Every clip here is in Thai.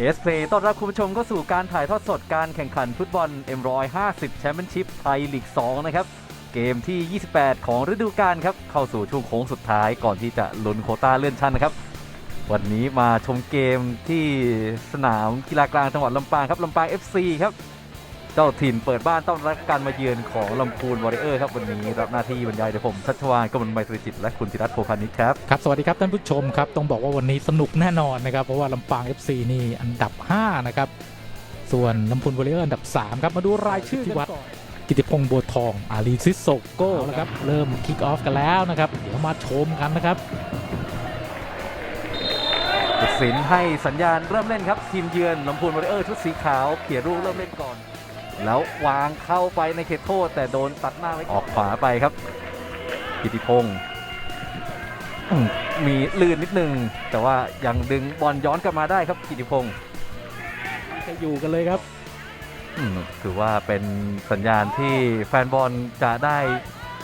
เอสเพลต้อนรับคุณผู้ชมเข้าสู่การถ่ายทอดสดการแข่งขันฟุตบอล M150 แชมเปี้ยนชิพไทยลีก 2 นะครับ เกมที่ 28 ของฤดูกาลครับ เข้าสู่ช่วงโค้งสุดท้ายก่อนที่จะลุ้นโคต้าเลื่อนชั้นนะครับ วันนี้มาชมเกมที่สนามกีฬากลางจังหวัดลำปางครับลำปาง FC ครับ จ้าถิ่นเปิดบ้านต้อนรับการมาเยือนของลำพูนวอริเออร์ครับวันนี้รับหน้าที่บรรยายโดยผมชัชวานกมลไมตรีจิตและคุณธิรัตน์โพพานิชครับครับ สวัสดีครับท่านผู้ชมครับ ต้องบอกว่าวันนี้สนุกแน่นอนนะครับ เพราะว่าลำปาง FC นี่อันดับ 5 นะครับ ส่วนลำพูนวอริเออร์อันดับ 3 ครับ มาดูรายชื่อที่วัดกิติพงษ์บัวทอง อารีซิโซโก้แล้วครับเริ่มคิกออฟกันแล้วนะครับ เดี๋ยวมาชมกันนะครับตัดสินให้สัญญาณเริ่มเล่นครับทีมเยือนลำพูนวอริเออร์ชุดสีขาวเขียนรูเริ่มเล่นก่อน แล้ววางเข้าไปในเขตโทษ แต่โดนตัดหน้าไว้ก่อนออกขวาไปครับ กิติพงศ์อืมมีลื่นนิดนึง แต่ว่ายังดึงบอลย้อนกลับมาได้ครับ กิติพงศ์จะอยู่กันเลยครับอืมถือว่าเป็นสัญญาณที่แฟนบอลจะได้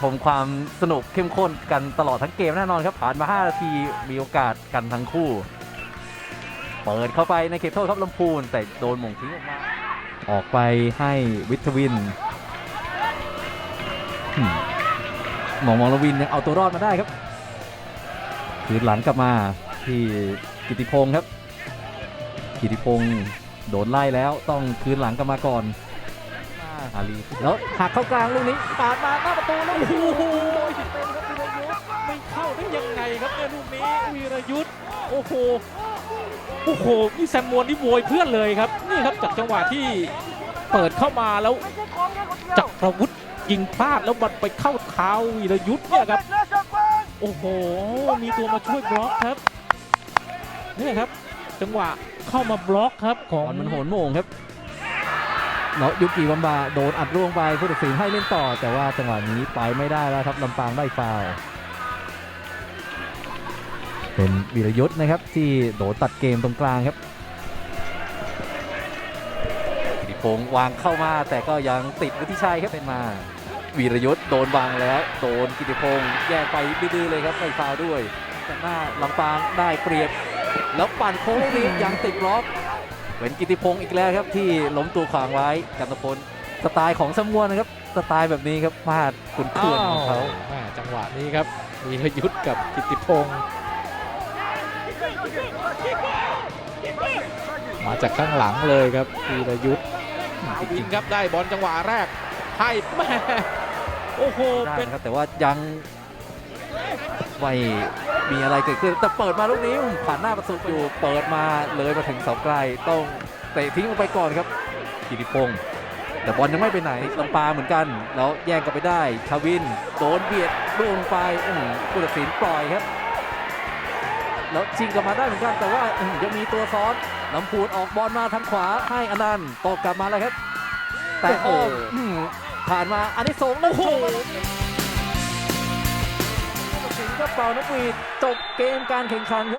ชมความสนุกเข้มข้นกันตลอดทั้งเกมแน่นอนครับ ผ่านมา 5 นาทีมีโอกาสกันทั้งคู่ เปิดเข้าไปในเขตโทษครับลำพูนแต่โดนหม่งทิ้งออกมา ออกไปให้วิทวินหมองมองลวินยังเอาตัวรอดมาได้ครับ คืนหลังกลับมาที่กิติพงศ์ครับ กิติพงศ์โดนไล่แล้วต้องคืนหลังกลับมาก่อนอาลีแล้วหักเข้ากลางลูกนี้ปาดมาหน้าประตูแล้วโอ้โหไม่เข้าได้ยังไงครับเนี่ยลูกนี้วีรยุทธ์โอ้โห โอ้โหนี่แซมมวนนี่โวยเพื่อนเลยครับ นี่ครับจากจังหวะที่เปิดเข้ามาแล้วจักรวุฒิยิงพลาดแล้วมันไปเข้าเท้าวีรยุทธ์เนี่ยครับ โอ้โห มีตัวมาช่วยบล็อกครับนี่ครับ จังหวะเข้ามาบล็อกครับของมันโหนโมงครับแล้วยุกิบัมบาโดนอัดร่วงไปผู้ตัดสินให้เล่นต่อ แต่ว่าจังหวะนี้ไปไม่ได้แล้วครับลำปางได้ฟาว เป็นวีรยุทธ์นะครับที่โดนตัดเกมตรงกลางครับกิติพงศ์วางเข้ามาแต่ก็ยังติดวุฒิชัยครับเป็นมาวีรยุทธ์โดนวางแล้วโดนกิติพงศ์แยกไปดื้อๆเลยครับไม่ฟาวล์ด้วยแต่หน้าลำปางได้เปรียบ แล้วปั่นโค้งลูกนี้ยังติดล็อกเป็นกิติพงศ์อีกแล้วครับที่ล้มตัวขวางไว้กันตพลสไตล์ของสมวนนะครับสไตล์แบบนี้ครับพลาดคุณเพื่อนของเขาแม่จังหวะนี้ครับวีรยุทธ์กับกิตติพงศ์ มาจากข้างหลังเลยครับวีรยุทธ์ยิงครับได้บอลจังหวะแรกให้แม่โอ้โหได้เป็นนะครับแต่ว่ายังไม่มีอะไรเกิดขึ้นแต่เปิดมาลูกนี้ผ่านหน้าประตูอยู่เปิดมาเลยมาถึงเสาไกลต้องเตะทิ้งลงไปก่อนครับกิติพงศ์แต่บอลยังไม่ไปไหนลำปางเหมือนกัน แล้วแย่งกลับไปได้ ชาวินโดนเบียดโดนไปอื้อหือผู้ตัดสินปล่อยครับ แล้วชิงกลับมาได้เหมือนกันแต่ว่าอื้อหือยังมีตัวซ้อนลำพูนออกบอลมาทางขวาให้อนันต์ตกกลับมาแล้วครับ แต่โอ้อื้อหือผ่านมาอันนี้ส่งส์แล้วโอ้โหถึงก็เป่านกหวีดจบเกมการแข่งขันครับ